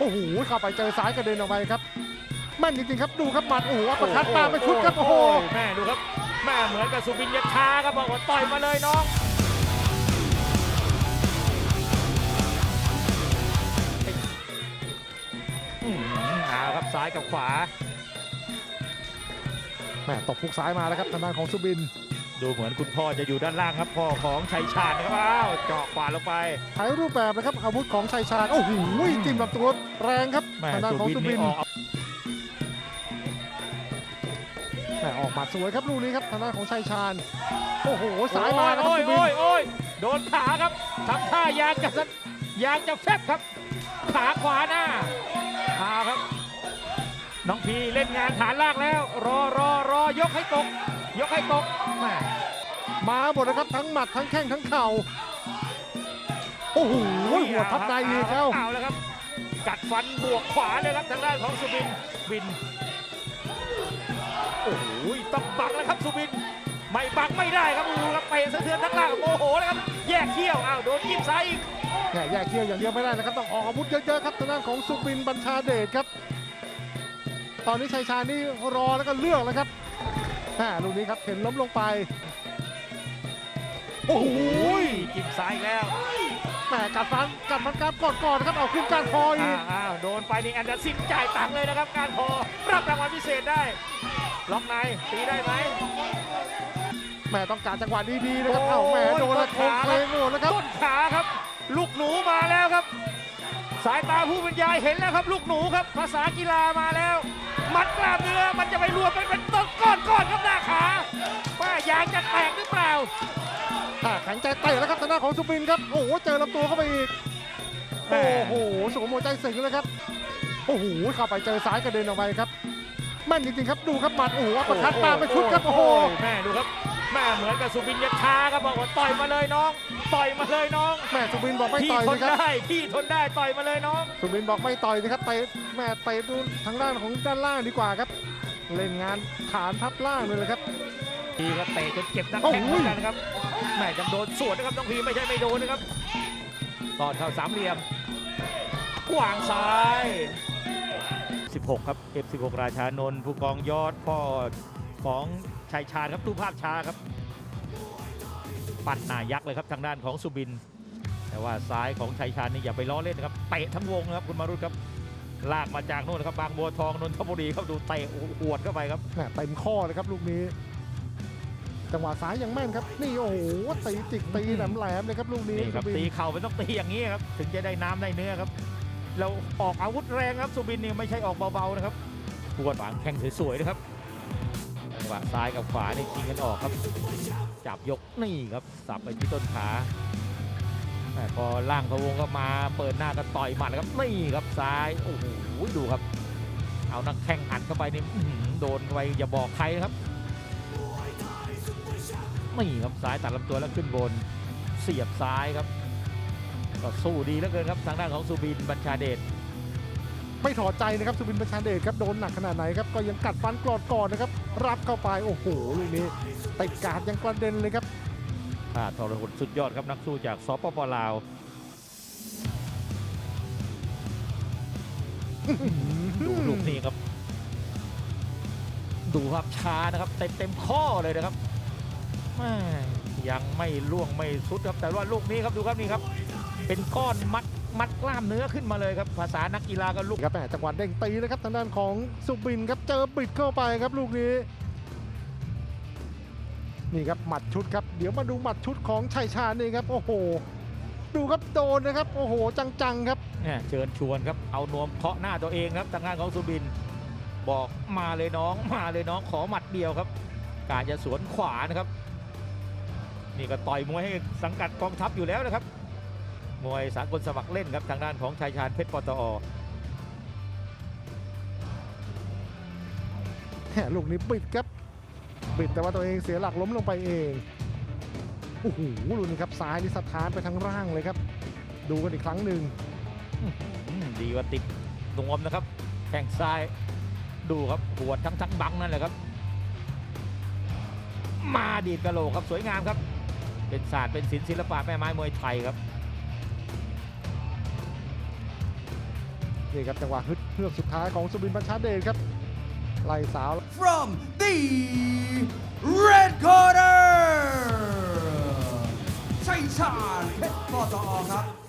โอ้โหเข้าไปเจอซ้ายกระเด็นออกไปครับแม่นจริงๆครับดูครับหมัดโอ้โหอัปเปอร์คัดตามไปชุดครับโอ้โหแม่ดูครับแม่เหมือนกับสุบินยัช้าครับบอกว่าต่อยมาเลยน้องอื้อหือเอาครับซ้ายกับขวาแม่ตบพุกซ้ายมาแล้วครับทางด้านของสุบิน ดูเหมือนคุณพ่อจะอยู่ด้านล่างครับพ่อของชัยชาญนะครับอ้าวเจาะขวาลงไป ใช้รูปแบบนะครับอาวุธของชัยชาญโอ้โหจิ้มลำตัวแรงครับแม่ทางด้านสุของบินสุบินี่นออกแม่ออกหมัดสวยครับลูกนี้ครับทางด้านของชัยชาญโอ้โหสายมานะครับโอ้ยสุบินโอ้ยโอ้ยโดนขาครับทำท่ายางจะสะยางจะแฟบครับ ขาขวาหน้าเอาครับ น้องพีเล่นงานฐานล่างแล้ว รอรอรอยกให้ตก ยกให้ตกแม่มาหมดนะครับทั้งหมัดทั้งแข้งทั้งเข่าโอ้โหหัวทับในอีกแล้วเอาแล้วครับ กัดฟันบวกขวาเลยครับทางด้านของสุบินบินโอ้โหต้องบังแล้วครับสุบิน ไม่บังไม่ได้ครับดูครับเตะสะเทือนทั้งล่างโมโหแล้วครับแยกเขี้ยวอ้าวโดนจิ้มซ้ายอีกแย่แยกเคี้ยวอย่างเดียวไม่ได้นะครับต้องออกอาวุธเยอะๆครับทางด้านของสุบินบัญชาเดชครับ ตอนนี้ชัยชาญนี่รอแล้วก็เลือกแล้วครับ แม่ลูกนี้ครับเข็นล้มลงไป โอ้โหจิ้มซ้ายอีกแล้วแม่กัดฟันกัดฟันกรามกอดก่อนนะครับเอาขึ้นก้านคออีอ้ากวอ้าวโดนไปนี่แอนเดอร์ซินจ่ายตังค์เลยนะครับ การพอรับรางวัลพิเศษได้ ล็อกในตีได้ไหมแม่ต้องการจังหวะดีๆนะครับเอ้าแม่โดนแล้วโค้งเคลงโดนแล้วครับ ต้นขาครับ ลูกหนูมาแล้วครับ สายตาผู้บรรยายเห็นแล้วครับ ลูกหนูครับ ภาษากีฬามาแล้ว มัดกล้ามเนื้อมันจะไปรวมเป็นเป็นต้นก้อนก้อนะแล้วครับทางด้านของสุบินครับโอ้โหเจอลำตัวเข้าไปอีกแม่โอ้โหสวมหัวใจสิงเลยครับโอ้โหเข้าไปเจอซ้ายกระเด็นออกไปครับแม่นจริงๆครับดูครับหมัดโอ้โหอัปเปอร์คัดตามไปชุดครับโอ้โหแม่ดูครับแม่เหมือนกับสุบินยัช้าครับบอกว่าต่อยมาเลยน้องต่อยมาเลยน้องแม่สุบินบอกไม่พี่ต่อยทนนะครับได้พี่ทนได้ต่อยมาเลยน้องสุบินบอกไม่ต่อยนะครับเตะแม่เตะดูทางด้านของด้านล่างดีกว่าครับ เล่นงานฐานทับล่างเลยเลยครับ พีก็เตะจนเจ็บนักโอ้แข้งโหเหมือนกันนะครับแม่ยังโดนสวนนะครับน้องพีไม่ใช่ไม่โดนนะครับตอนเข้าสามเหลี่ยมกวางซ้าย 16 ครับ F16 ราชานนท์ผู้กองยอดพ่อของชัยชาญครับตู้ภาพช้าครับ ปัดหน้ายักษ์เลยครับทางด้านของสุบิน แต่ว่าซ้ายของชัยชาญนี่อย่าไปล้อเล่นนะครับเตะทั้งวงนะครับคุณมารุตครับลากมาจากโน่นนะครับบางบัวทองนนทบุรีครับดูเตะหวดเข้าไปครับแม่เต็มข้อเลยครับลูกนี้ จังหวะซ้ายยังแม่นครับ นี่โอ้โหตีจิกตีแหลมๆเลยครับลูกนี้นี่ครับสุบินตีเข่ามันต้องตีอย่างนี้ครับถึงจะได้น้ำได้เนื้อครับเราออกอาวุธแรงครับสุบินนี่ไม่ใช่ออกเบาๆนะครับปวดหวางแข้งสวยๆนะครับจังหวะซ้ายกับขวานี่ชิงกันออกครับ จับยกนี่ครับสับไปที่ต้นขาแต่พอล่างพะวงก็มาเปิดหน้าก็ต่อยหมัดครับนี่ครับซ้ายโอ้โหดูครับ เอานักแข้งอัดเข้าไปนี่อื้อหือโดนเข้าไปอย่าบอกใครนะครับ นี่ครับซ้ายตัดลำตัวแล้วขึ้นบน เสียบซ้ายครับก็สู้ดีเหลือเกินครับทางด้านของสุบินบัญชาเดชไม่ถอดใจนะครับสุบินประชาเดชครับโดนหนักขนาดไหนครับก็ยังกัดฟันกรอดก่อนนะครับรับเข้าไปโอ้โหลูกนี้ติดการดยังกระเด็นเลยครับอ่าทรหดสุดยอดครับนักสู้จากสปปลาวดูลูกนี้ครับ ดูภาพช้านะครับเต็มเต็มข้อเลยนะครับแม่ ยังไม่ล่วงไม่สุดครับแต่ว่าลูกนี้ครับดูครับนี่ครับ เป็นก้อนมัดมัดกล้ามเนื้อขึ้นมาเลยครับ ภาษานักกีฬาก็ลูกครับแหมจังหวะเด้งตีนะครับทางด้านของสุบินครับเจอบิดเข้าไปครับลูกนี้ นี่ครับหมัดชุดครับเดี๋ยวมาดูหมัดชุดของชัยชาญนี่ครับโอ้โห ดูครับโดนนะครับ โอ้โห จังๆครับเนี่ยเชิญชวนครับเอานวมเคาะหน้าตัวเองครับทางด้านของสุบิน บอกมาเลยน้องมาเลยน้องขอหมัดเดียวครับ กาจะสวนขวานะครับ นี่ก็ต่อยมวยให้สังกัดกองทัพอยู่แล้วนะครับ มวยสากลสมัครเล่นครับทางด้านของชายชาญเพชรปตอแหมลูกนี้บิดครับบิดแต่ว่าตัวเองเสียหลักล้มลงไปเองโอ้โหลูกนี้ครับซ้ายนี่สะท้านไปทั้งร่างเลยครับ ดูกันอีกครั้งหนึ่งอืมดีกว่าติดนวมนะครับแข้งซ้ายดูครับปวดทั้งทั้งบังนั่นแหละครับ มาดีดกระโหลกครับสวยงามครับ เป็นศาสตร์เป็นศิลป์ศิลปะแม่ไม้มวยไทยครับนี่ครับจังหวะฮึดเฮือกสุดท้ายของสุบินบัญชาเดชครับไล่สาว from the red corner ชัยชาญเพชรปตอครับ